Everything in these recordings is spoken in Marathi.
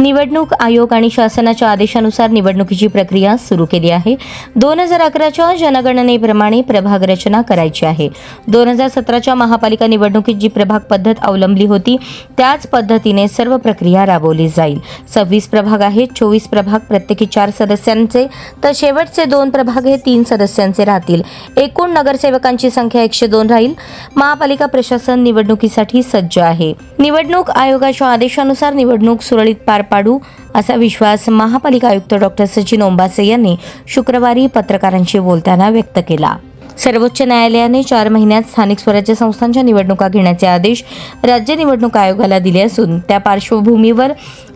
निवडणूक आयोग आणि शासनाच्या आदेशानुसार निवडणुकीची प्रक्रिया सुरू केली आहे. दोन हजार अकराच्या जनगणनेप्रमाणे प्रभाग रचना करायची आहे. दोन हजार सतराच्या महापालिका निवडणुकीत जी प्रभाग पद्धत अवलंबली होती त्याच पद्धतीने सर्व प्रक्रिया राबवली जाईल. सव्वीस प्रभाग आहेत चोवीस प्रभाग प्रत्येकी चार सदस्यांचे तर शेवटचे दोन प्रभाग हे तीन सदस्यांचे राहतील. एकूण नगरसेवकांची संख्या एकशे दोन राहील. महापालिका प्रशासन निवडणुकीसाठी सज्ज आहे. निवडणूक आयोगाच्या आदेशानुसार निवडणूक सुरळीत पार पाडू असा विश्वास महापालिका आयुक्त डॉक्टर सचिन ओंबासे यांनी शुक्रवारी पत्रकारांशी बोलताना व्यक्त केला. सर्वोच्च न्यायालयाने चार महिन्यात स्थानिक स्वराज्य संस्थांच्या निवडणुका घेण्याचे आदेश राज्य निवडणूक आयोगाला दिले असून त्या पार्श्वभूमीवर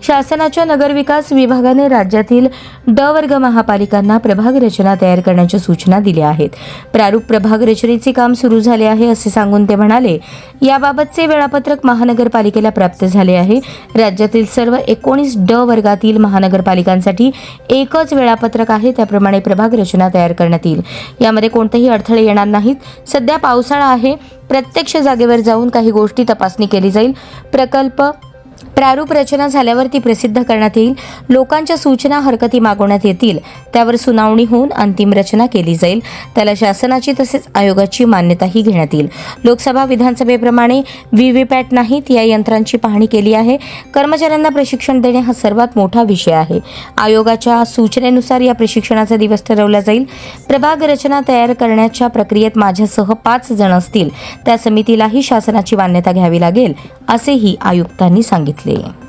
शासनाच्या नगरविकास विभागाने राज्यातील ड वर्ग महापालिकांना प्रभाग रचना तयार करण्याच्या सूचना दिल्या आहेत. प्रारूप प्रभाग रचनेचे काम सुरू झाले आहे असे सांगून ते म्हणाले याबाबतचे वेळापत्रक महानगरपालिकेला प्राप्त झाले आहे. राज्यातील सर्व एकोणीस ड वर्गातील महानगरपालिकांसाठी एकच वेळापत्रक आहे त्याप्रमाणे प्रभाग रचना तयार करण्यात येईल. यामध्ये कोणतेही अडथळे येणार नाहीत. सध्या पावसाळा आहे. प्रत्यक्ष जागेवर जाऊन काही गोष्टी तपासणी केली जाईल. प्रकल्प प्रारूप रचना झाल्यावर ती प्रसिद्ध करण्यात येईल. लोकांच्या सूचना हरकती मागवण्यात येतील. त्यावर सुनावणी होऊन अंतिम रचना केली जाईल. त्याला शासनाची तसेच आयोगाची मान्यताही घेण्यात येईल. लोकसभा विधानसभेप्रमाणे व्हीव्हीपॅट नाहीत या यंत्रांची पाहणी केली आहे. कर्मचाऱ्यांना प्रशिक्षण देणे हा सर्वात मोठा विषय आहे. आयोगाच्या सूचनेनुसार या प्रशिक्षणाचा दिवस ठरवला जाईल. प्रभाग रचना तयार करण्याच्या प्रक्रियेत माझ्यासह पाच जण असतील. त्या समितीलाही शासनाची मान्यता घ्यावी लागेल असेही आयुक्तांनी सांगितले. immediately.